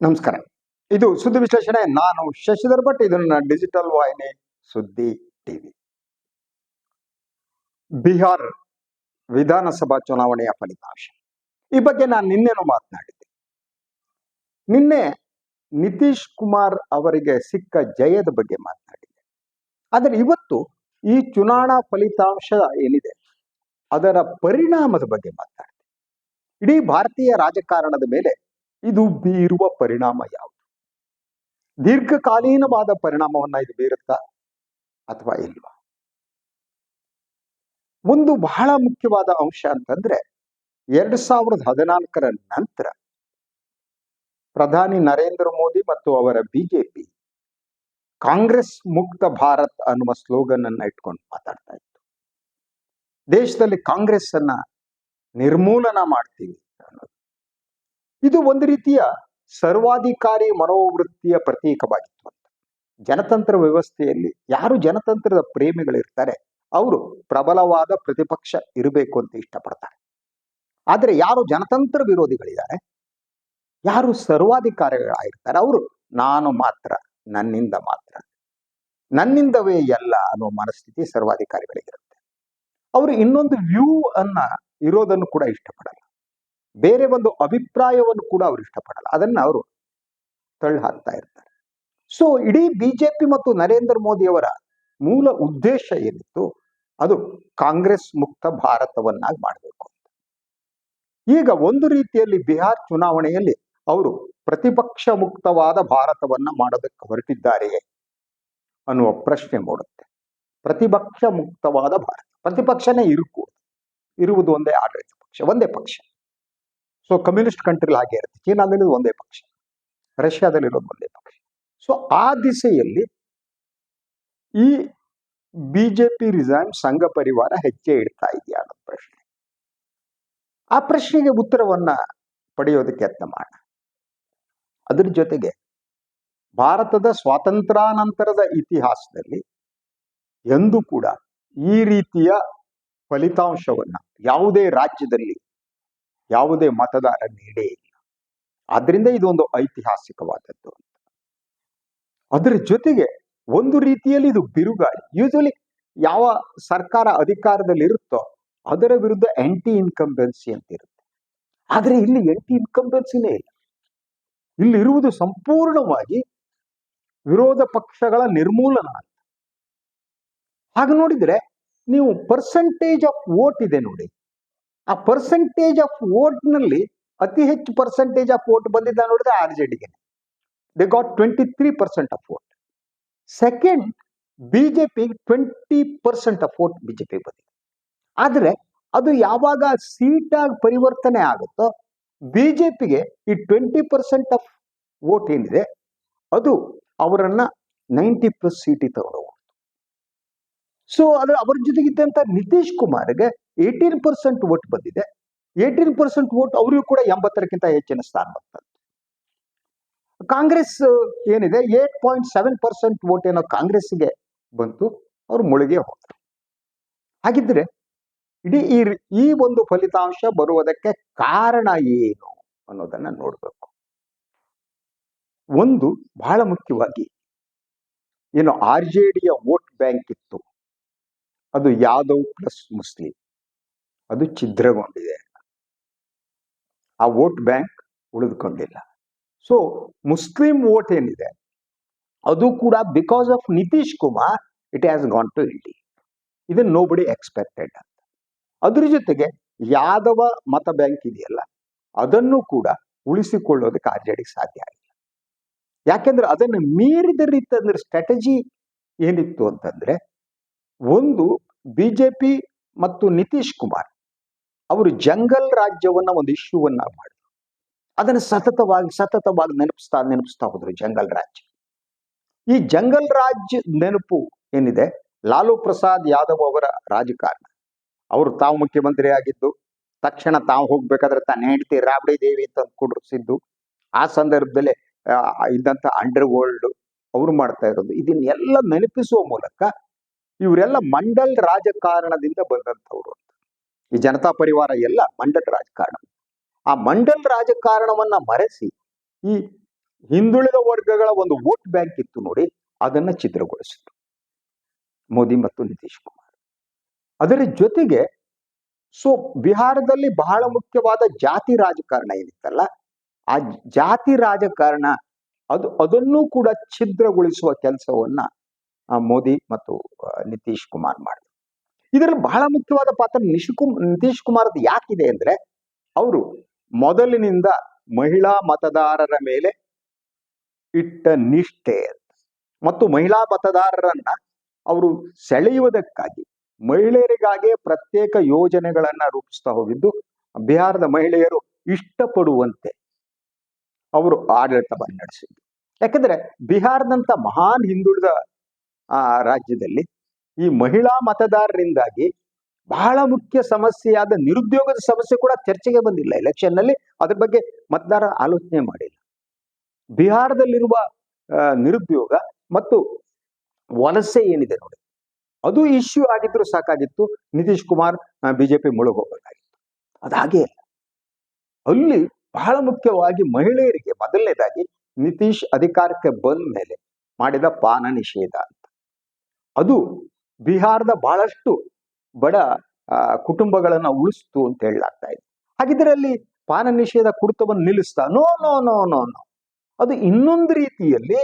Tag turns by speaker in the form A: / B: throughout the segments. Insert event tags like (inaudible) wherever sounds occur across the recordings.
A: ನಮಸ್ಕಾರ. ಇದು ಸುದ್ದಿ ವಿಶ್ಲೇಷಣೆ. ನಾನು ಶಶಿಧರ್ ಭಟ್. ಇದನ್ನ ಡಿಜಿಟಲ್ ವಾಹಿನಿ ಸುದ್ದಿ ಟಿವಿ. ಬಿಹಾರ್ ವಿಧಾನಸಭಾ ಚುನಾವಣೆಯ ಫಲಿತಾಂಶ. ಈ ಬಗ್ಗೆ ನಾನು ನಿನ್ನೆನು ಮಾತನಾಡಿದ್ದೆ. ನಿನ್ನೆ ನಿತೀಶ್ ಕುಮಾರ್ ಅವರಿಗೆ ಸಿಕ್ಕ ಜಯದ ಬಗ್ಗೆ ಮಾತನಾಡಿದೆ ಆದರೆ ಇವತ್ತು ಈ ಚುನಾವಣಾ ಫಲಿತಾಂಶ ಏನಿದೆ? ಅದರ ಪರಿಣಾಮದ ಬಗ್ಗೆ ಮಾತನಾಡಿದೆ ಇಡೀ ಭಾರತೀಯ ರಾಜಕಾರಣದ ಮೇಲೆ ಇದು ಬೀರುವ ಪರಿಣಾಮ ಯಾವುದು? ದೀರ್ಘಕಾಲೀನವಾದ ಪರಿಣಾಮವನ್ನ ಇದು ಬೀರುತ್ತಾ ಅಥವಾ ಇಲ್ವಾ? ಒಂದು ಬಹಳ ಮುಖ್ಯವಾದ ಅಂಶ ಅಂತಂದ್ರೆ ಎರಡ್ ಸಾವಿರದ ಹದಿನಾಲ್ಕರ ನಂತರ ಪ್ರಧಾನಿ ನರೇಂದ್ರ ಮೋದಿ ಮತ್ತು ಅವರ ಬಿಜೆಪಿ ಕಾಂಗ್ರೆಸ್ ಮುಕ್ತ ಭಾರತ್ ಅನ್ನುವ ಸ್ಲೋಗನ್ ಅನ್ನ ಇಟ್ಕೊಂಡು ಮಾತಾಡ್ತಾ ಇತ್ತು. ದೇಶದಲ್ಲಿ ಕಾಂಗ್ರೆಸ್ ಅನ್ನ ನಿರ್ಮೂಲನ ಮಾಡ್ತೀವಿ. ಇದು ಒಂದು ರೀತಿಯ ಸರ್ವಾಧಿಕಾರಿ ಮನೋವೃತ್ತಿಯ ಪ್ರತೀಕವಾಗಿತ್ತು ಅಂತ. ಜನತಂತ್ರ ವ್ಯವಸ್ಥೆಯಲ್ಲಿ ಯಾರು ಜನತಂತ್ರದ ಪ್ರೇಮಿಗಳಿರ್ತಾರೆ, ಅವರು ಪ್ರಬಲವಾದ ಪ್ರತಿಪಕ್ಷ ಇರಬೇಕು ಅಂತ ಇಷ್ಟಪಡ್ತಾರೆ. ಆದರೆ ಯಾರು ಜನತಂತ್ರ ವಿರೋಧಿಗಳಿದ್ದಾರೆ, ಯಾರು ಸರ್ವಾಧಿಕಾರಿಗಳಾಗಿರ್ತಾರೆ, ಅವರು ನಾನು ಮಾತ್ರ, ನನ್ನಿಂದ ಮಾತ್ರ, ನನ್ನಿಂದವೇ ಎಲ್ಲ ಅನ್ನೋ ಮನಸ್ಥಿತಿ ಸರ್ವಾಧಿಕಾರಿಗಳಿಗಿರುತ್ತೆ ಅವರು ಇನ್ನೊಂದು ವ್ಯೂ ಅನ್ನ ಇರೋದನ್ನು ಕೂಡ ಇಷ್ಟಪಡಲ್ಲ. ಬೇರೆ ಒಂದು ಅಭಿಪ್ರಾಯವನ್ನು ಕೂಡ ಅವರು ಇಷ್ಟಪಡಲ್ಲ. ಅದನ್ನ ಅವರು ತಳ್ಳಿ ಹಾಕ್ತಾ ಇರ್ತಾರೆ. ಸೊ ಇಡೀ ಬಿಜೆಪಿ ಮತ್ತು ನರೇಂದ್ರ ಮೋದಿ ಅವರ ಮೂಲ ಉದ್ದೇಶ ಏನಿತ್ತು? ಅದು ಕಾಂಗ್ರೆಸ್ ಮುಕ್ತ ಭಾರತವನ್ನಾಗಿ ಮಾಡಬೇಕು ಅಂತ. ಈಗ ಒಂದು ರೀತಿಯಲ್ಲಿ ಬಿಹಾರ್ ಚುನಾವಣೆಯಲ್ಲಿ ಅವರು ಪ್ರತಿಪಕ್ಷ ಮುಕ್ತವಾದ ಭಾರತವನ್ನ ಮಾಡೋದಕ್ಕೆ ಹೊರಟಿದ್ದಾರೆಯೇ ಅನ್ನುವ ಪ್ರಶ್ನೆ ಮೂಡುತ್ತೆ. ಪ್ರತಿಪಕ್ಷ ಮುಕ್ತವಾದ ಭಾರತ. ಪ್ರತಿಪಕ್ಷನೇ ಇರುಕು, ಇರುವುದು ಒಂದೇ ಆಡಳಿತ ಪಕ್ಷ, ಒಂದೇ ಪಕ್ಷ. ಸೊ ಕಮ್ಯುನಿಸ್ಟ್ ಕಂಟ್ರಿಲ್ ಹಾಗೆ ಇರುತ್ತೆ. ಚೀನಾದಲ್ಲಿ ಒಂದೇ ಪಕ್ಷ. ರಷ್ಯಾದಲ್ಲಿರೋದು ಒಂದೇ ಪಕ್ಷ. ಸೊ ಆ ದಿಸೆಯಲ್ಲಿ ಈ ಬಿಜೆಪಿ ರಿಸೈನ್ ಸಂಘ ಪರಿವಾರ ಹೆಜ್ಜೆ ಇಡ್ತಾ ಇದೆಯಾ ಅನ್ನೋ ಪ್ರಶ್ನೆ. ಆ ಪ್ರಶ್ನೆಗೆ ಉತ್ತರವನ್ನ ಪಡೆಯೋದಕ್ಕೆ ಯತ್ನ ಮಾಡ. ಅದ್ರ ಜೊತೆಗೆ ಭಾರತದ ಸ್ವಾತಂತ್ರ್ಯಾನಂತರದ ಇತಿಹಾಸದಲ್ಲಿ ಎಂದೂ ಕೂಡ ಈ ರೀತಿಯ ಫಲಿತಾಂಶವನ್ನ ಯಾವುದೇ ರಾಜ್ಯದಲ್ಲಿ ಯಾವುದೇ ಮತದಾರ ನೀಡೇ ಇಲ್ಲ. ಆದ್ರಿಂದ ಇದೊಂದು ಐತಿಹಾಸಿಕವಾದದ್ದು ಅಂತ. ಅದರ ಜೊತೆಗೆ ಒಂದು ರೀತಿಯಲ್ಲಿ ಇದು ಬಿರುಗಾಳಿ ಯೂಶಲಿ ಯಾವ ಸರ್ಕಾರ ಅಧಿಕಾರದಲ್ಲಿ ಇರುತ್ತೋ ಅದರ ವಿರುದ್ಧ ಆಂಟಿ ಇನ್ಕಂಬೆನ್ಸಿ ಅಂತ ಇರುತ್ತೆ. ಆದ್ರೆ ಇಲ್ಲಿ ಆಂಟಿ ಇನ್ಕಂಬೆನ್ಸಿನೇ ಇಲ್ಲ. ಇಲ್ಲಿ ಇರುವುದು ಸಂಪೂರ್ಣವಾಗಿ ವಿರೋಧ ಪಕ್ಷಗಳ ನಿರ್ಮೂಲನ ಅಂತ. ಹಾಗೆ ನೋಡಿದ್ರೆ ನೀವು ಪರ್ಸೆಂಟೇಜ್ ಆಫ್ ವೋಟ್ ಇದೆ ನೋಡಿ. ಆ ಪರ್ಸೆಂಟೇಜ್ ಆಫ್ ವೋಟ್ನಲ್ಲಿ ಅತಿ ಹೆಚ್ಚು ಪರ್ಸೆಂಟೇಜ್ ಆಫ್ ವೋಟ್ ಬಂದಿದ್ದ ನೋಡಿದ್ರೆ ಆರ್ ಜೆ ಡಿಗೆ they got twenty three percent of vote second BJP twenty percent of vote BJP ಬಂದಿದೆ. ಆದ್ರೆ ಅದು ಯಾವಾಗ ಸೀಟಾಗಿ ಪರಿವರ್ತನೆ ಆಗುತ್ತೋ ಬಿಜೆಪಿಗೆ ಈ ಟ್ವೆಂಟಿ ಪರ್ಸೆಂಟ್ ಆಫ್ ವೋಟ್ ಏನಿದೆ, ಅದು ಅವರನ್ನು ನೈಂಟಿ ಪ್ಲಸ್ ಸೀಟಿಗೆ ತಗೊಂಡು ಸೊ ಅದ್ರ, ಅವ್ರ ಜೊತೆಗಿದ್ದಂಥ ನಿತೀಶ್ ಕುಮಾರ್ಗೆ ಏಯ್ಟೀನ್ ಪರ್ಸೆಂಟ್ ವೋಟ್ ಬಂದಿದೆ. ಏಯ್ಟೀನ್ ಪರ್ಸೆಂಟ್ ವೋಟ್ ಅವರಿಗೂ ಕೂಡ ಎಂಬತ್ತರಕ್ಕಿಂತ ಹೆಚ್ಚಿನ ಸ್ಥಾನ ಬಂತು. ಕಾಂಗ್ರೆಸ್ ಏನಿದೆ? Eight point seven percent vote ಏನೋ ಕಾಂಗ್ರೆಸ್ಗೆ ಬಂತು. ಅವ್ರು ಮುಳುಗೆ ಹೋದರು. ಹಾಗಿದ್ರೆ ಇಡೀ ಈ ಒಂದು ಫಲಿತಾಂಶ ಬರುವುದಕ್ಕೆ ಕಾರಣ ಏನು ಅನ್ನೋದನ್ನ ನೋಡಬೇಕು. ಒಂದು, ಬಹಳ ಮುಖ್ಯವಾಗಿ ಏನು ಆರ್ ಜೆ ಡಿಯ ವೋಟ್ ಬ್ಯಾಂಕ್ ಇತ್ತು. ಅದು ಯಾದವ್ ಪ್ಲಸ್ ಮುಸ್ಲಿಂ. ಅದು ಛಿದ್ರಗೊಂಡಿದೆ. ಆ ವೋಟ್ ಬ್ಯಾಂಕ್ ಉಳಿದುಕೊಂಡಿಲ್ಲ. ಸೊ ಮುಸ್ಲಿಂ ವೋಟ್ ಏನಿದೆ? ಅದು ಕೂಡ because of Nitish Kumar it has gone to ಇಂಡಿ ಇದನ್ನು ನೋ ಬಡಿ ಎಕ್ಸ್ಪೆಕ್ಟೆಡ್ ಅಂತ. ಅದ್ರ ಜೊತೆಗೆ ಯಾದವ ಮತ ಬ್ಯಾಂಕ್ ಇದೆಯಲ್ಲ, ಅದನ್ನು ಕೂಡ ಉಳಿಸಿಕೊಳ್ಳೋದಕ್ಕೆ ಆರ್ ಜೆ ಡಿ ಸಾಧ್ಯ ಆಗಿಲ್ಲ ಯಾಕೆಂದ್ರೆ ಅದನ್ನು ಮೀರಿದ ರೀತಿ ಅಂದ್ರೆ ಸ್ಟ್ರಾಟಜಿ ಏನಿತ್ತು ಅಂತಂದ್ರೆ, ಒಂದು ಬಿಜೆಪಿ ಮತ್ತು ನಿತೀಶ್ ಕುಮಾರ್ ಅವರು ಜಂಗಲ್ ರಾಜ್ಯವನ್ನ ಒಂದು ಇಶ್ಯೂವನ್ನ ಮಾಡಿದ್ರು ಅದನ್ನು ಸತತವಾಗಿ ಸತತವಾಗಿ ನೆನಪಿಸ್ತಾ ನೆನಪಿಸ್ತಾ ಹೋದ್ರು ಜಂಗಲ್ ರಾಜ್ಯ. ಈ ಜಂಗಲ್ ರಾಜ್ಯ ನೆನಪು ಏನಿದೆ? ಲಾಲು ಪ್ರಸಾದ್ ಯಾದವ್ ಅವರ ರಾಜಕಾರಣ. ಅವರು ತಾವು ಮುಖ್ಯಮಂತ್ರಿ ಆಗಿದ್ದು, ತಕ್ಷಣ ತಾವು ಹೋಗ್ಬೇಕಾದ್ರೆ ತಾನು ಹೆಂಡತಿ ರಾಬಡಿ ದೇವಿ ಅಂತ ಕುಡಿಸಿದ್ದು, ಆ ಸಂದರ್ಭದಲ್ಲಿ ಇದ್ದಂತ ಅಂಡರ್ ವರ್ಲ್ಡ್ ಅವರು ಮಾಡ್ತಾ ಇರೋದು. ಇದನ್ನೆಲ್ಲ ನೆನಪಿಸುವ ಮೂಲಕ, ಇವರೆಲ್ಲ ಮಂಡಲ್ ರಾಜಕಾರಣದಿಂದ ಬಂದಂಥವ್ರು ಅಂತ. ಈ ಜನತಾ ಪರಿವಾರ ಎಲ್ಲ ಮಂಡಲ್ ರಾಜಕಾರಣ. ಆ ಮಂಡಲ್ ರಾಜಕಾರಣವನ್ನ ಮರೆಸಿ ಈ ಹಿಂದುಳಿದ ವರ್ಗಗಳ ಒಂದು ವೋಟ್ ಬ್ಯಾಂಕ್ ಇತ್ತು ನೋಡಿ, ಅದನ್ನ ಛಿದ್ರಗೊಳಿಸಿದ್ರು. ಮೋದಿ ಮತ್ತು ನಿತೀಶ್ ಕುಮಾರ್. ಅದರ ಜೊತೆಗೆ ಸೊ ಬಿಹಾರದಲ್ಲಿ ಬಹಳ ಮುಖ್ಯವಾದ ಜಾತಿ ರಾಜಕಾರಣ ಏನಿತ್ತಲ್ಲ, ಆ ಜಾತಿ ರಾಜಕಾರಣ ಅದು, ಅದನ್ನೂ ಕೂಡ ಛಿದ್ರಗೊಳಿಸುವ ಕೆಲಸವನ್ನ ಮೋದಿ ಮತ್ತು ನಿತೀಶ್ ಕುಮಾರ್ ಮಾಡಿದ್ರು ಇದರಲ್ಲಿ ಬಹಳ ಮುಖ್ಯವಾದ ಪಾತ್ರ ನಿಶುಕುಮ್ ನಿತೀಶ್ ಕುಮಾರ್ದು ಯಾಕಿದೆ ಅಂದ್ರೆ, ಅವರು ಮೊದಲಿನಿಂದ ಮಹಿಳಾ ಮತದಾರರ ಮೇಲೆ ಇಟ್ಟ ನಿಷ್ಠೆ ಮತ್ತು ಮಹಿಳಾ ಮತದಾರರನ್ನ ಅವರು ಸೆಳೆಯುವುದಕ್ಕಾಗಿ ಮಹಿಳೆಯರಿಗಾಗಿ ಪ್ರತ್ಯೇಕ ಯೋಜನೆಗಳನ್ನ ರೂಪಿಸ್ತಾ ಹೋಗಿದ್ದು, ಬಿಹಾರದ ಮಹಿಳೆಯರು ಇಷ್ಟಪಡುವಂತೆ ಅವರು ಆಡಳಿತವನ್ನು ನಡೆಸಿದ್ರು. ಯಾಕಂದ್ರೆ ಬಿಹಾರದಂತ ಮಹಾನ್ ಹಿಂದುಳಿದ, ಆ, ರಾಜ್ಯದಲ್ಲಿ ಈ ಮಹಿಳಾ ಮತದಾರರಿಂದಾಗಿ ಬಹಳ ಮುಖ್ಯ ಸಮಸ್ಯೆಯಾದ ನಿರುದ್ಯೋಗದ ಸಮಸ್ಯೆ ಕೂಡ ಚರ್ಚೆಗೆ ಬಂದಿಲ್ಲ. ಎಲೆಕ್ಷನ್ನಲ್ಲಿ ಅದ್ರ ಬಗ್ಗೆ ಮತದಾರ ಆಲೋಚನೆ ಮಾಡಿಲ್ಲ. ಬಿಹಾರದಲ್ಲಿರುವ ನಿರುದ್ಯೋಗ ಮತ್ತು ವಲಸೆ ಏನಿದೆ ನೋಡಿ. ಅದು ಇಶ್ಯೂ ಆಗಿದ್ರು ಸಾಕಾಗಿತ್ತು. ನಿತೀಶ್ ಕುಮಾರ್ ಬಿಜೆಪಿ ಮುಳುಗೋಗಬೇಕಾಗಿತ್ತು ಅದಾಗೆ ಅಲ್ಲಿ. ಬಹಳ ಮುಖ್ಯವಾಗಿ ಮಹಿಳೆಯರಿಗೆ ಮೊದಲನೇದಾಗಿ ನಿತೀಶ್ ಅಧಿಕಾರಕ್ಕೆ ಬಂದ ಮೇಲೆ ಮಾಡಿದ ಪಾನ ನಿಷೇಧ ಅಂತ. ಅದು ಬಿಹಾರದ ಬಹಳಷ್ಟು ಬಡ ಕುಟುಂಬಗಳನ್ನು ಉಳಿಸ್ತು ಅಂತ ಹೇಳಲಾಗ್ತಾ ಇದೆ. ಹಾಗಿದ್ರೆ ಅಲ್ಲಿ ಪಾನ ನಿಷೇಧ ಕುಡಿತವನ್ನು ನಿಲ್ಲಿಸ್ತಾ, no no no no no. ಅದು ಇನ್ನೊಂದು ರೀತಿಯಲ್ಲಿ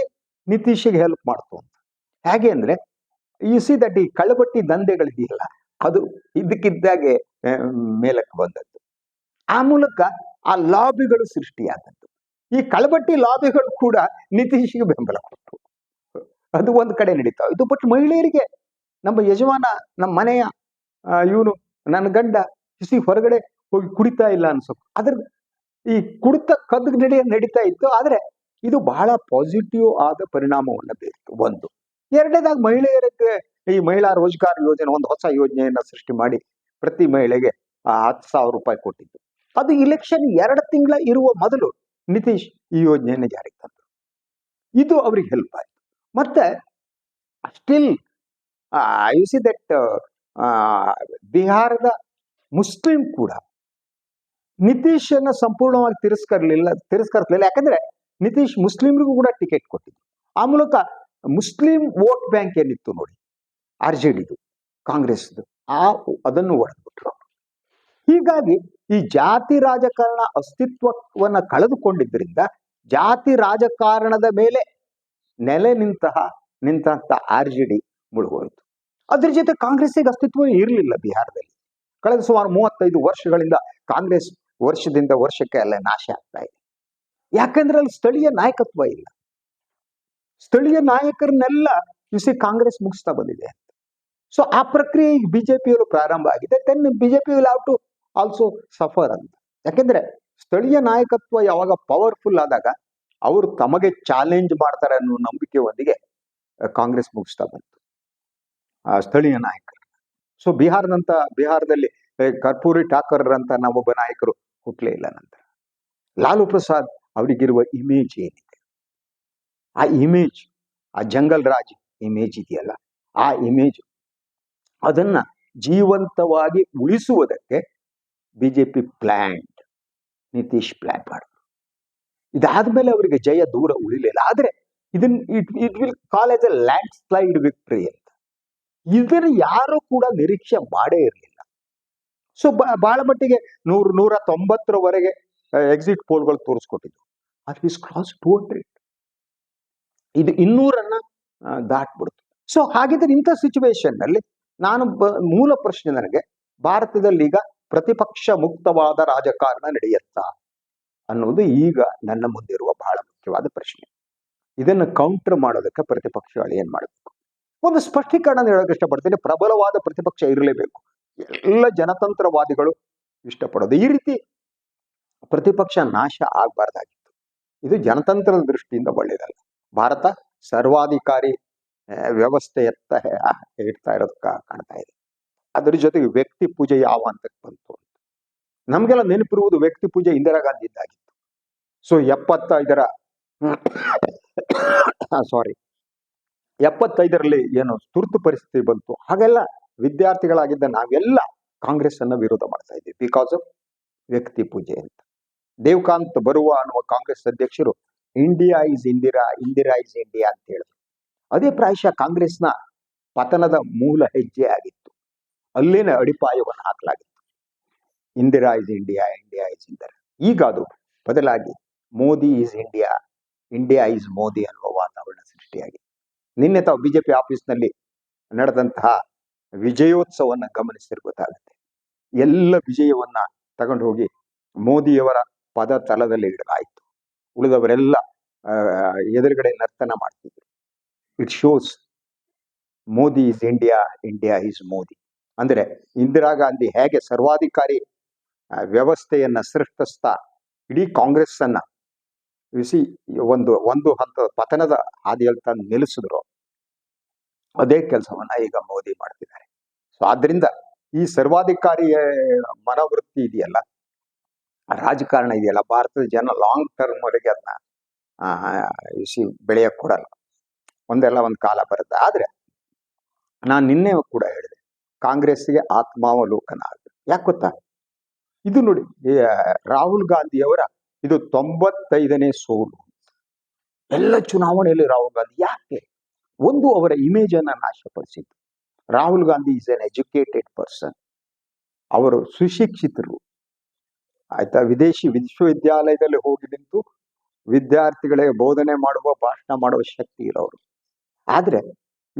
A: ನಿತೀಶ್ಗೆ ಹೆಲ್ಪ್ ಮಾಡ್ತು ಅಂತ. ಹೇಗೆ ಅಂದ್ರೆ ಯು ಸಿ ದಟ್ ಈ ಕಳ್ಳಬಟ್ಟಿ ದಂಧೆಗಳಿದೆಯಲ್ಲ, ಅದು ಇದಕ್ಕಿದ್ದಾಗೆ ಮೇಲಕ್ಕೆ ಬಂದದ್ದು. ಆ ಮೂಲಕ ಆ ಲಾಬಿಗಳು ಸೃಷ್ಟಿಯಾದದ್ದು. ಈ ಕಳಬಟ್ಟಿ ಲಾಬಿಗಳು ಕೂಡ ನಿತೀಶ್ಗೆ ಬೆಂಬಲ ಕೊಟ್ಟು ಅದು ಒಂದು ಕಡೆ ನಡೀತಾವೆ ಇದು ಬಟ್ ಮಹಿಳೆಯರಿಗೆ ನಮ್ಮ ಯಜಮಾನ, ನಮ್ಮ ಮನೆಯ ಇವನು ನನ್ನ ಗಂಡ ಬಿಸಿ ಹೊರಗಡೆ ಹೋಗಿ ಕುಡಿತಾ ಇಲ್ಲ ಅನ್ಸೋಕು. ಅದ್ರ ಈ ಕುಡಿತ ಕದ್ದು ನಡೆಯ ನಡೀತಾ ಇತ್ತು. ಆದ್ರೆ ಇದು ಬಹಳ ಪಾಸಿಟಿವ್ ಆದ ಪರಿಣಾಮವನ್ನು ಬೀರಿತು ಒಂದು. ಎರಡನೇದಾಗಿ ಮಹಿಳೆಯರಿಗೆ ಈ ಮಹಿಳಾ ರೋಜ್ಗಾರ್ ಯೋಜನೆ, ಒಂದು ಹೊಸ ಯೋಜನೆಯನ್ನ ಸೃಷ್ಟಿ ಮಾಡಿ ಪ್ರತಿ ಮಹಿಳೆಗೆ ಹತ್ತು ಸಾವಿರ ರೂಪಾಯಿ ಕೊಟ್ಟಿದ್ದು. ಅದು ಇಲೆಕ್ಷನ್ ಎರಡು ತಿಂಗಳ ಇರುವ ಮೊದಲು ನಿತೀಶ್ ಈ ಯೋಜನೆಯನ್ನು ಜಾರಿಗೆ ತಂದರು ಇದು ಅವ್ರಿಗೆ ಹೆಲ್ಪ್ ಆಯ್ತು. ಮತ್ತೆ ಸ್ಟಿಲ್ ಯು ಸಿ ದಟ್ ಬಿಹಾರದ ಮುಸ್ಲಿಂ ಕೂಡ ನಿತೀಶ್ ಅನ್ನ ಸಂಪೂರ್ಣವಾಗಿ ತಿರಸ್ಕರ್ಲಿಲ್ಲ, ತಿರಸ್ಕರಿಸಲಿಲ್ಲ. ಯಾಕಂದ್ರೆ ನಿತೀಶ್ ಮುಸ್ಲಿಮ್ರಿಗೂ ಕೂಡ ಟಿಕೆಟ್ ಕೊಟ್ಟಿದ್ರು. ಆ ಮೂಲಕ ಮುಸ್ಲಿಂ ವೋಟ್ ಬ್ಯಾಂಕ್ ಏನಿತ್ತು ನೋಡಿ ಆರ್ ಜೆ ಡಿದು ಕಾಂಗ್ರೆಸ್ದು, ಆ ಅದನ್ನು ಒಡೆದ್ಬಿಟ್ರು. ಹೀಗಾಗಿ ಈ ಜಾತಿ ರಾಜಕಾರಣ ಅಸ್ತಿತ್ವವನ್ನ ಕಳೆದುಕೊಂಡಿದ್ದರಿಂದ ಜಾತಿ ರಾಜಕಾರಣದ ಮೇಲೆ ನೆಲೆ ನಿಂತಹ ನಿಂತಹ ಆರ್ ಜೆ ಡಿ ಮುಳುಗೋಯ್ತು. ಅದ್ರ ಜೊತೆ ಕಾಂಗ್ರೆಸ್ಸಿಗೆ ಅಸ್ತಿತ್ವ ಇರಲಿಲ್ಲ ಬಿಹಾರದಲ್ಲಿ. ಕಳೆದ ಸುಮಾರು ಮೂವತ್ತೈದು ವರ್ಷಗಳಿಂದ ಕಾಂಗ್ರೆಸ್ ವರ್ಷದಿಂದ ವರ್ಷಕ್ಕೆ ಅಲ್ಲೇ ನಾಶ ಆಗ್ತಾ ಇದೆ. ಯಾಕಂದ್ರೆ ಅಲ್ಲಿ ಸ್ಥಳೀಯ ನಾಯಕತ್ವ ಇಲ್ಲ. ಸ್ಥಳೀಯ ನಾಯಕರನ್ನೆಲ್ಲ ಇಸಿ ಕಾಂಗ್ರೆಸ್ ಮುಗಿಸ್ತಾ ಬಂದಿದೆ ಸೊ ಆ ಪ್ರಕ್ರಿಯೆ ಈಗ ಪ್ರಾರಂಭ ಆಗಿದೆ. Then BJP will have to also suffer ಅಂತ. ಯಾಕೆಂದ್ರೆ ಸ್ಥಳೀಯ ನಾಯಕತ್ವ ಯಾವಾಗ ಪವರ್ಫುಲ್ ಆದಾಗ ಅವರು ತಮಗೆ ಚಾಲೆಂಜ್ ಮಾಡ್ತಾರೆ ಅನ್ನೋ ನಂಬಿಕೆಯೊಂದಿಗೆ ಕಾಂಗ್ರೆಸ್ ಮುಗಿಸ್ತಾ ಬಂತು. ಸ್ಥಳೀಯ ನಾಯಕರು. ಸೊ ಬಿಹಾರದಂತ ಬಿಹಾರದಲ್ಲಿ ಕರ್ಪೂರಿ ಠಾಕರ್ ಅಂತ ನಾವೊಬ್ಬ ನಾಯಕರು ಹುಟ್ಟಲೇ ಇಲ್ಲ ನಂತರ. ಲಾಲು ಪ್ರಸಾದ್ ಅವರಿಗಿರುವ ಇಮೇಜ್ ಏನಿದೆ? ಆ ಇಮೇಜ್ ಆ ಜಂಗಲ್ ರಾಜ್ ಇಮೇಜ್ ಇದೆಯಲ್ಲ, ಆ ಇಮೇಜ್ ಅದನ್ನ ಜೀವಂತವಾಗಿ ಉಳಿಸುವುದಕ್ಕೆ ಬಿಜೆಪಿ ಪ್ಲಾನ್ ನಿತೀಶ್ ಪ್ಲಾನ್ ಮಾಡಿದ್ರು ಇದಾದ್ಮೇಲೆ ಅವರಿಗೆ ಜಯ ದೂರ ಉಳಿಲಿಲ್ಲ. ಆದ್ರೆ, ಇದನ್ it it will call as a landslide slide ವಿಕ್ಟ್ರಿ ಇದನ್ನ ಯಾರು ಕೂಡ ನಿರೀಕ್ಷೆ ಮಾಡೇ ಇರಲಿಲ್ಲ. ಸೊ ಬಹಳ ಮಟ್ಟಿಗೆ ನೂರು, ನೂರ ತೊಂಬತ್ತರವರೆಗೆ ಎಕ್ಸಿಟ್ ಪೋಲ್ಗಳು ತೋರಿಸ್ಕೊಟ್ಟಿದ್ರು ಅದು ಇಸ್ ಕ್ರಾಸ್ ಟೂ ಹಂಡ್ರೆಡ್ ಇದು ಇನ್ನೂರನ್ನ ದಾಟ್ಬಿಡ್ತು. ಸೊ ಹಾಗಿದ್ರೆ ಇಂಥ ಸಿಚುವೇಶನ್ನಲ್ಲಿ ನಾನು ಮೂಲ ಪ್ರಶ್ನೆ ನನಗೆ, ಭಾರತದಲ್ಲಿ ಈಗ ಪ್ರತಿಪಕ್ಷ ಮುಕ್ತವಾದ ರಾಜಕಾರಣ ನಡೆಯುತ್ತಾ ಅನ್ನೋದು ಈಗ ನನ್ನ ಮುಂದಿರುವ ಬಹಳ ಮುಖ್ಯವಾದ ಪ್ರಶ್ನೆ. ಇದನ್ನು ಕೌಂಟರ್ ಮಾಡೋದಕ್ಕೆ ಪ್ರತಿಪಕ್ಷಗಳು ಏನ್ ಮಾಡಬೇಕು? ಒಂದು ಸ್ಪಷ್ಟೀಕರಣ ಹೇಳೋಕೆ ಇಷ್ಟಪಡ್ತೀನಿ. ಪ್ರಬಲವಾದ ಪ್ರತಿಪಕ್ಷ ಇರಲೇಬೇಕು. ಎಲ್ಲ ಜನತಂತ್ರವಾದಿಗಳು ಇಷ್ಟಪಡೋದು. ಈ ರೀತಿ ಪ್ರತಿಪಕ್ಷ ನಾಶ ಆಗಬಾರ್ದಾಗಿತ್ತು. ಇದು ಜನತಂತ್ರದ ದೃಷ್ಟಿಯಿಂದ ಒಳ್ಳೆಯದಲ್ಲ ಭಾರತ ಸರ್ವಾಧಿಕಾರಿ ವ್ಯವಸ್ಥೆಯತ್ತ ಇಡ್ತಾ ಇರೋದು ಕಾಣ್ತಾ ಇದೆ. ಅದ್ರ ಜೊತೆಗೆ ವ್ಯಕ್ತಿ ಪೂಜೆ ಯಾವ ಹಂತಕ್ಕೆ ಬಂತು ಅಂತ. ನಮಗೆಲ್ಲ ನೆನಪಿರುವುದು ವ್ಯಕ್ತಿ ಪೂಜೆ ಇಂದಿರಾ ಗಾಂಧಿ ಇದ್ದಾಗಿತ್ತು. ಸೊ, ಎಪ್ಪತ್ತೈದರ (coughs) ಸಾರಿ ಎಪ್ಪತ್ತೈದರಲ್ಲಿ ಏನು ತುರ್ತು ಪರಿಸ್ಥಿತಿ ಬಂತು, ಹಾಗೆಲ್ಲ ವಿದ್ಯಾರ್ಥಿಗಳಾಗಿದ್ದ ನಾವೆಲ್ಲ ಕಾಂಗ್ರೆಸ್ ಅನ್ನ ವಿರೋಧ ಮಾಡ್ತಾ ಇದ್ವಿ ಬಿಕಾಸ್ ಆಫ್ ವ್ಯಕ್ತಿ ಪೂಜೆ ಅಂತ. ದೇವಕಾಂತ್ ಬರುವ ಅನ್ನುವ ಕಾಂಗ್ರೆಸ್ ಅಧ್ಯಕ್ಷರು India is Indira Indira is India ಅಂತ ಹೇಳಿದ್ರು. ಅದೇ ಪ್ರಾಯಶಃ ಕಾಂಗ್ರೆಸ್ನ ಪತನದ ಮೂಲ ಹೆಜ್ಜೆ ಆಗಿತ್ತು. ಅಲ್ಲೇನೆ ಅಡಿಪಾಯವನ್ನು ಹಾಕಲಾಗಿತ್ತು. Indira is India India is Indira ಈಗ ಅದು ಬದಲಾಗಿ Modi is India India is Modi ಅನ್ನುವ ವಾತಾವರಣ ಸೃಷ್ಟಿಯಾಗಿದೆ. ನಿನ್ನೆ ತಾವು ಬಿಜೆಪಿ ಆಫೀಸ್ನಲ್ಲಿ ನಡೆದಂತಹ ವಿಜಯೋತ್ಸವವನ್ನು ಗಮನಿಸಿದ್ರೆ ಗೊತ್ತಾಗುತ್ತೆ. ಎಲ್ಲ ವಿಜಯವನ್ನ ತಗೊಂಡು ಹೋಗಿ ಮೋದಿಯವರ ಪದ ತಲದಲ್ಲಿ ಇಡಲಾಯಿತು. ಉಳಿದವರೆಲ್ಲ ಎದುರುಗಡೆ ನರ್ತನ ಮಾಡ್ತಿದ್ರು. It shows Modi is India India is Modi. ಅಂದ್ರೆ ಇಂದಿರಾ ಗಾಂಧಿ ಹೇಗೆ ಸರ್ವಾಧಿಕಾರಿ ವ್ಯವಸ್ಥೆಯನ್ನು ಸೃಷ್ಟಿಸ್ತಾ ಇಡೀ ಕಾಂಗ್ರೆಸ್ ಅನ್ನ ಬಿಸಿ ಒಂದು ಒಂದು ಹಂತದ ಪತನದ ಹಾದಿಯಲ್ಲಿ ತಂದು ನಿಲ್ಲಿಸಿದ್ರು. ಅದೇ ಕೆಲಸವನ್ನ ಈಗ ಮೋದಿ ಮಾಡ್ತಿದ್ದಾರೆ. ಸೊ ಆದ್ರಿಂದ ಈ ಸರ್ವಾಧಿಕಾರಿ ಮನೋವೃತ್ತಿ ಇದೆಯಲ್ಲ? ರಾಜಕಾರಣ ಇದೆಯಲ್ಲ? ಭಾರತದ ಜನ ಲಾಂಗ್ ಟರ್ಮ್ ವರೆಗೆ ಅದನ್ನ ಇಸಿ ಬೆಳೆಯಕ್ ಕೊಡಲ್ಲ. ಒಂದೆಲ್ಲ ಒಂದು ಕಾಲ ಬರುತ್ತೆ. ಆದ್ರೆ ನಾನು ನಿನ್ನೆ ಕೂಡ ಹೇಳಿದೆ ಕಾಂಗ್ರೆಸ್ಗೆ ಆತ್ಮಾವಲೋಕನ ಆಗಬೇಕು. ಯಾಕೆ ಗೊತ್ತಾ? ಇದು ನೋಡಿ ರಾಹುಲ್ ಗಾಂಧಿಯವರ ಇದು ತೊಂಬತ್ತೈದನೇ ಸೋಲು. ಎಲ್ಲ ಚುನಾವಣೆಯಲ್ಲಿ ರಾಹುಲ್ ಗಾಂಧಿ ಯಾಕೆ? ಒಂದು ಅವರ ಇಮೇಜ್ ಅನ್ನ ನಾಶಪಡಿಸಿದ್ದು. Rahul Gandhi is an educated person ಅವರು ಸುಶಿಕ್ಷಿತರು. ಆಯ್ತಾ? ವಿದೇಶಿ ವಿಶ್ವವಿದ್ಯಾಲಯದಲ್ಲಿ ಹೋಗಿ ನಿಂತು ವಿದ್ಯಾರ್ಥಿಗಳಿಗೆ ಬೋಧನೆ ಮಾಡುವ, ಭಾಷಣ ಮಾಡುವ ಶಕ್ತಿ ಇರೋರು. ಆದ್ರೆ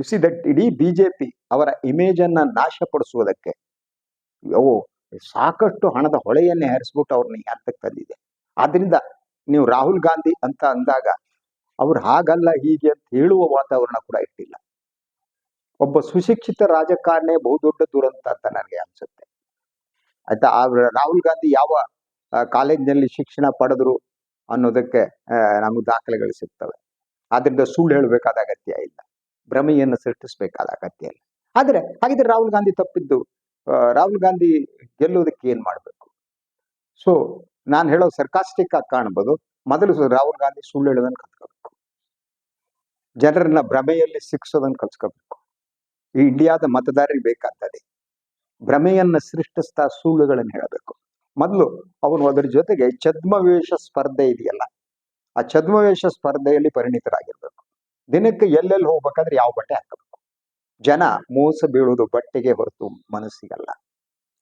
A: ಸಿ ದಟ್ ಇಡೀ ಬಿಜೆಪಿ ಅವರ ಇಮೇಜ್ ಅನ್ನ ನಾಶಪಡಿಸುವುದಕ್ಕೆ ಅವು ಸಾಕಷ್ಟು ಹಣದ ಹೊಳೆಯನ್ನೇ ಹರಿಸ್ಬಿಟ್ಟು ಅವ್ರನ್ನ ಹಂತಕ್ಕೆ ತಂದಿದೆ. ಆದ್ರಿಂದ ನೀವು ರಾಹುಲ್ ಗಾಂಧಿ ಅಂತ ಅಂದಾಗ ಅವ್ರು ಹಾಗಲ್ಲ ಹೀಗೆ ಅಂತ ಹೇಳುವ ವಾತಾವರಣ ಕೂಡ ಇಟ್ಟಿಲ್ಲ. ಒಬ್ಬ ಸುಶಿಕ್ಷಿತ ರಾಜಕಾರಣಿ ಬಹುದೊಡ್ಡ ದುರಂತ ಅಂತ ನನಗೆ ಅನ್ಸುತ್ತೆ. ಆಯ್ತಾ ರಾಹುಲ್ ಗಾಂಧಿ ಯಾವ ಕಾಲೇಜಿನಲ್ಲಿ ಶಿಕ್ಷಣ ಪಡೆದ್ರು ಅನ್ನೋದಕ್ಕೆ ನಮಗೆ ದಾಖಲೆಗಳು ಸಿಗ್ತವೆ. ಆದ್ರಿಂದ ಸುಳ್ಳು ಹೇಳಬೇಕಾದ ಅಗತ್ಯ ಇಲ್ಲ. ಭ್ರಮೆಯನ್ನು ಸೃಷ್ಟಿಸಬೇಕಾದ ಅಗತ್ಯ ಇಲ್ಲ. ಆದ್ರೆ, ಹಾಗಿದ್ರೆ ರಾಹುಲ್ ಗಾಂಧಿ ತಪ್ಪಿದ್ದು ರಾಹುಲ್ ಗಾಂಧಿ ಗೆಲ್ಲೋದಕ್ಕೆ ಏನು ಮಾಡಬೇಕು? ಸೊ ನಾನು ಹೇಳೋ ಸರ್ಕಾಸ್ಟಿಕ್ ಆಗಿ ಕಾಣ್ಬೋದು. ಮೊದಲು ರಾಹುಲ್ ಗಾಂಧಿ ಸುಳ್ಳು ಹೇಳೋದನ್ನು ಕಲ್ತ್ಕೋಬೇಕು. ಜನರನ್ನ ಭ್ರಮೆಯಲ್ಲಿ ಸಿಕ್ಸೋದನ್ನು ಕಲ್ಸ್ಕೋಬೇಕು ಈ ಇಂಡಿಯಾದ ಮತದಾರರಿಗೆ ಬೇಕಾಗ್ತದೆ. ಭ್ರಮೆಯನ್ನ ಸೃಷ್ಟಿಸ್ತಾ ಸುಳ್ಳುಗಳನ್ನು ಹೇಳಬೇಕು. ಮೊದಲು ಅವನು ಅದರ ಜೊತೆಗೆ ಛದ್ಮವೇಷ ಸ್ಪರ್ಧೆ ಇದೆಯಲ್ಲ, ಆ ಛದ್ಮವೇಷ ಸ್ಪರ್ಧೆಯಲ್ಲಿ ಪರಿಣಿತರಾಗಿರ್ಬೇಕು. ದಿನಕ್ಕೆ ಎಲ್ಲೆಲ್ಲಿ ಹೋಗ್ಬೇಕಾದ್ರೆ ಯಾವ ಬಟ್ಟೆ ಹಾಕಬೇಕು? ಜನ ಮೋಸ ಬೀಳುವುದು ಬಟ್ಟೆಗೆ ಹೊರತು ಮನಸ್ಸಿಗಲ್ಲ.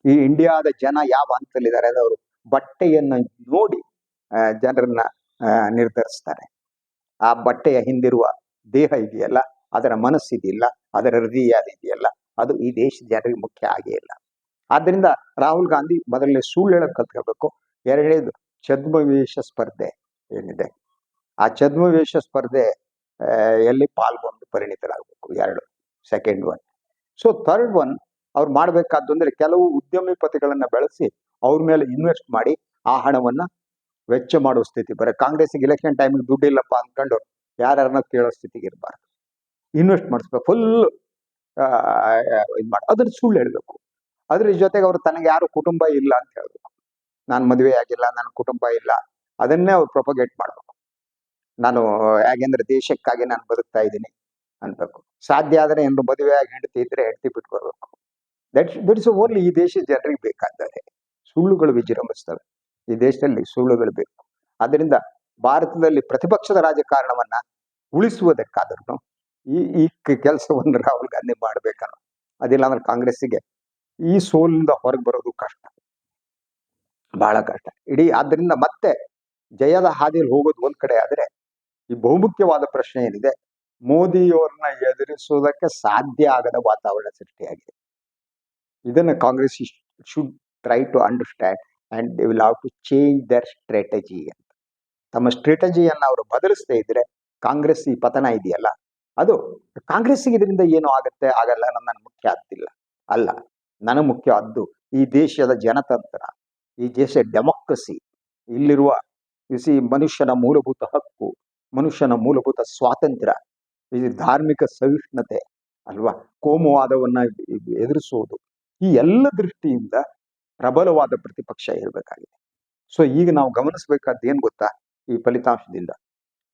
A: ಈ ಇಂಡಿಯಾದ ಜನ ಯಾವ ಹಂತದಲ್ಲಿದ್ದಾರೆ ಅವರು ಬಟ್ಟೆಯನ್ನ ನೋಡಿ ಜನರನ್ನ ನಿರ್ಧರಿಸ್ತಾರೆ. ಆ ಬಟ್ಟೆಯ ಹಿಂದಿರುವ ದೇಹ ಇದೆಯಲ್ಲ, ಅದರ ಮನಸ್ಸಿದೆಯಲ್ಲ, ಅದರ ಹೃದಯ ಇದೆಯಲ್ಲ, ಅದು ಈ ದೇಶದ ಜನರಿಗೆ ಮುಖ್ಯ ಆಗೇ ಇಲ್ಲ. ಆದ್ರಿಂದ ರಾಹುಲ್ ಗಾಂಧಿ ಮೊದಲನೇ ಸುಳ್ಳು ಹೇಳಕ್ ಕಲ್ತ್ಕೋಬೇಕು ಎರಡನೇದು ಛದ್ಮವೇಷ ಸ್ಪರ್ಧೆ ಏನಿದೆ? ಆ ಛದ್ಮವೇಷ ಸ್ಪರ್ಧೆ ಎಲ್ಲಿ ಪಾಲ್ಗೊಂಡು ಪರಿಣಿತರಾಗಬೇಕು? ಎರಡು second one so third one ಅವ್ರು ಮಾಡ್ಬೇಕಾದ್ದು ಅಂದ್ರೆ ಕೆಲವು ಉದ್ಯಮಿಪತಿಗಳನ್ನ ಬೆಳೆಸಿ ಅವ್ರ ಮೇಲೆ ಇನ್ವೆಸ್ಟ್ ಮಾಡಿ ಆ ಹಣವನ್ನ ವೆಚ್ಚ ಮಾಡುವ ಸ್ಥಿತಿ. ಬರೀ ಕಾಂಗ್ರೆಸ್ಗೆ ಇಲೆಕ್ಷನ್ ಟೈಮಿಗೆ ದುಡ್ಡು ಇಲ್ಲಪ್ಪ ಅಂದ್ಕೊಂಡು ಯಾರ್ಯಾರನ್ನ ಕೇಳೋ ಸ್ಥಿತಿಗೆ ಇರಬಾರ್ದು. ಇನ್ವೆಸ್ಟ್ ಮಾಡಿಸ್ಬೇಕು. ಫುಲ್ ಇದು ಮಾಡಿ ಅದ್ರ ಸುಳ್ಳು ಹೇಳ್ಬೇಕು. ಅದ್ರ ಜೊತೆಗೆ ಅವ್ರು ತನಗೆ ಯಾರು ಕುಟುಂಬ ಇಲ್ಲ ಅಂತ ಹೇಳ್ಬೇಕು. ನಾನು ಮದುವೆ ಆಗಿಲ್ಲ ನನ್ನ ಕುಟುಂಬ ಇಲ್ಲ, ಅದನ್ನೇ ಅವ್ರು ಪ್ರೊಪಗೇಟ್ ಮಾಡ್ಬೇಕು. ನಾನು ಯಾಕೆಂದ್ರೆ ದೇಶಕ್ಕಾಗಿ ನಾನು ಬದುಕ್ತಾ ಇದ್ದೀನಿ ಅನ್ಬೇಕು. ಸಾಧ್ಯ ಆದರೆ ಏನು ಮದುವೆ ಆಗಿ ಹೆಂಡತಿ ಇದ್ರೆ ಹೆಂಡತಿ ಬಿಟ್ಕೊಡ್ಬೇಕು. ದಟ್ ದಟ್ಸ್ ಓನ್ಲಿ ಈ ದೇಶದ ಜನರಿಗೆ ಬೇಕಾದರೆ ಸುಳ್ಳುಗಳು ವಿಜೃಂಭಿಸ್ತವೆ ಈ ದೇಶದಲ್ಲಿ ಸುಳ್ಳುಗಳು ಬೇಕು. ಅದರಿಂದ ಭಾರತದಲ್ಲಿ ಪ್ರತಿಪಕ್ಷದ ರಾಜಕಾರಣವನ್ನ ಉಳಿಸುವುದಕ್ಕಾದ್ರೂ ಈ ಈ ಕೆಲಸವನ್ನು ರಾಹುಲ್ ಗಾಂಧಿ ಮಾಡ್ಬೇಕನ್ನೋ ಅದಿಲ್ಲ ಅಂದ್ರೆ ಕಾಂಗ್ರೆಸ್ಸಿಗೆ ಈ ಸೋಲಿಂದ ಹೊರಗೆ ಬರೋದು ಕಷ್ಟ. ಬಹಳ ಕಷ್ಟ. ಇಡೀ ಆದ್ದರಿಂದ ಮತ್ತೆ ಜಯದ ಹಾದಿಯಲ್ಲಿ ಹೋಗೋದು ಒಂದ್ ಕಡೆ ಆದ್ರೆ ಈ ಬಹುಮುಖ್ಯವಾದ ಪ್ರಶ್ನೆ ಏನಿದೆ? ಮೋದಿಯವ್ರನ್ನ ಎದುರಿಸುವುದಕ್ಕೆ ಸಾಧ್ಯ ಆಗದ ವಾತಾವರಣ ಸೃಷ್ಟಿಯಾಗಿದೆ. ಇದನ್ನ Congress should try to understand and they will have to change their strategy ಅಂತ ತಮ್ಮ ಸ್ಟ್ರಾಟಜಿಯನ್ನು ಅವರು ಬದಲಿಸ್ತಾ ಇದ್ರೆ ಕಾಂಗ್ರೆಸ್ ಈ ಪತನ ಇದೆಯಲ್ಲ, ಅದು ಕಾಂಗ್ರೆಸ್ಸಿಗೆ ಇದರಿಂದ ಏನು ಆಗುತ್ತೆ? ಆಗಲ್ಲ ನನ್ನ ಮುಖ್ಯ ಆಗ್ತಿಲ್ಲ. ಅಲ್ಲ, ನನಗೆ ಮುಖ್ಯ ಆದ್ದು ಈ ದೇಶದ ಜನತಂತ್ರ, ಈ ದೇಶ ಡೆಮೋಕ್ರಸಿ ಇಲ್ಲಿರುವ ಇಸಿ ಮನುಷ್ಯನ ಮೂಲಭೂತ ಹಕ್ಕು, ಮನುಷ್ಯನ ಮೂಲಭೂತ ಸ್ವಾತಂತ್ರ್ಯ, ಈ ಧಾರ್ಮಿಕ ಸಹಿಷ್ಣುತೆ, ಅಲ್ವಾ? ಕೋಮುವಾದವನ್ನು ಎದುರಿಸುವುದು ಈ ಎಲ್ಲ ದೃಷ್ಟಿಯಿಂದ ಪ್ರಬಲವಾದ ಪ್ರತಿಪಕ್ಷ ಇರಬೇಕಾಗಿದೆ. ಸೊ ಈಗ ನಾವು ಗಮನಿಸಬೇಕಾದ ಏನ್ ಗೊತ್ತಾ? ಈ ಫಲಿತಾಂಶದಿಂದ.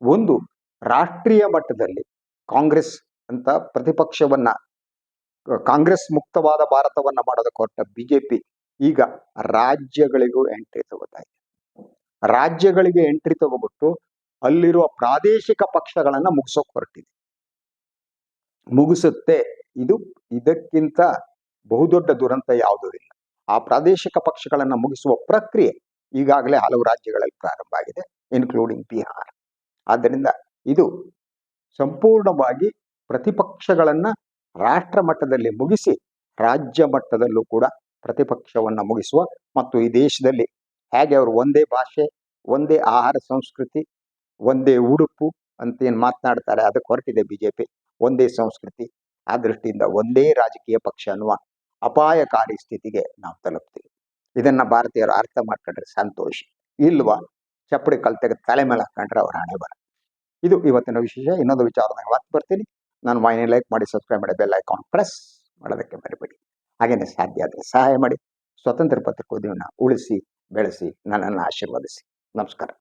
A: ಒಂದು, ರಾಷ್ಟ್ರೀಯ ಮಟ್ಟದಲ್ಲಿ ಕಾಂಗ್ರೆಸ್ ಅಂತ ಪ್ರತಿಪಕ್ಷವನ್ನ, ಕಾಂಗ್ರೆಸ್ ಮುಕ್ತವಾದ ಭಾರತವನ್ನ ಮಾಡೋದಕ್ಕೆ ಹೊರಟ ಬಿಜೆಪಿ ಈಗ ರಾಜ್ಯಗಳಿಗೂ ಎಂಟ್ರಿ ತಗೋತಾ ಇದೆ. ರಾಜ್ಯಗಳಿಗೆ ಎಂಟ್ರಿ ತಗೋಬಿಟ್ಟು ಅಲ್ಲಿರುವ ಪ್ರಾದೇಶಿಕ ಪಕ್ಷಗಳನ್ನ ಮುಗಿಸೋಕೆ ಹೊರಟಿದೆ. ಮುಗಿಸುತ್ತೆ. ಇದು ಇದಕ್ಕಿಂತ ಬಹುದೊಡ್ಡ ದುರಂತ ಯಾವುದೂ ಇಲ್ಲ. ಆ ಪ್ರಾದೇಶಿಕ ಪಕ್ಷಗಳನ್ನು ಮುಗಿಸುವ ಪ್ರಕ್ರಿಯೆ ಈಗಾಗಲೇ ಹಲವು ರಾಜ್ಯಗಳಲ್ಲಿ ಪ್ರಾರಂಭ ಆಗಿದೆ ಇನ್ಕ್ಲೂಡಿಂಗ್ ಬಿಹಾರ್. ಆದ್ದರಿಂದ ಇದು ಸಂಪೂರ್ಣವಾಗಿ ಪ್ರತಿಪಕ್ಷಗಳನ್ನ ರಾಷ್ಟ್ರ ಮಟ್ಟದಲ್ಲಿ ಮುಗಿಸಿ ರಾಜ್ಯ ಮಟ್ಟದಲ್ಲೂ ಕೂಡ ಪ್ರತಿಪಕ್ಷವನ್ನ ಮುಗಿಸುವ ಮತ್ತು ಈ ದೇಶದಲ್ಲಿ ಹೇಗೆ ಅವರು ಒಂದೇ ಭಾಷೆ, ಒಂದೇ ಆಹಾರ ಸಂಸ್ಕೃತಿ, ಒಂದೇ ಉಡುಪು ಅಂತ ಏನು ಮಾತನಾಡ್ತಾರೆ, ಅದಕ್ಕೆ ಹೊರಟಿದೆ ಬಿಜೆಪಿ. ಒಂದೇ ಸಂಸ್ಕೃತಿ, ಆ ದೃಷ್ಟಿಯಿಂದ ಒಂದೇ ರಾಜಕೀಯ ಪಕ್ಷ ಅನ್ನುವ ಅಪಾಯಕಾರಿ ಸ್ಥಿತಿಗೆ ನಾವು ತಲುಪ್ತೀವಿ. ಇದನ್ನ ಭಾರತೀಯರು ಅರ್ಥ ಮಾಡ್ಕೊಂಡ್ರೆ ಸಂತೋಷ. ಇಲ್ವಾ? ಚಪ್ಪಡಿ ಕಲ್ತೆಗೆ ತಲೆ ಮೇಲೆ ಹಾಕೊಂಡ್ರೆ ಅವ್ರ ಹಣೆ ಬರ ಇದು ಇವತ್ತಿನ ವಿಶೇಷ. ಇನ್ನೊಂದು ವಿಚಾರದಾಗ ಮತ್ತೆ ಬರ್ತೀನಿ. ನಾನು ವಾಹಿನಿ ಲೈಕ್ ಮಾಡಿ, ಸಬ್ಸ್ಕ್ರೈಬ್ ಮಾಡಿ, ಬೆಲ್ ಐಕಾನ್ ಪ್ರೆಸ್ ಮಾಡೋದಕ್ಕೆ ಮರಿಬೇಡಿ. ಹಾಗೇನೆ ಸಾಧ್ಯ ಆದರೆ ಸಹಾಯ ಮಾಡಿ. ಸ್ವತಂತ್ರ ಪತ್ರಿಕೋದ್ಯಮನ ಉಳಿಸಿ, ಬೆಳೆಸಿ, ನನ್ನನ್ನು ಆಶೀರ್ವದಿಸಿ. ನಮಸ್ಕಾರ.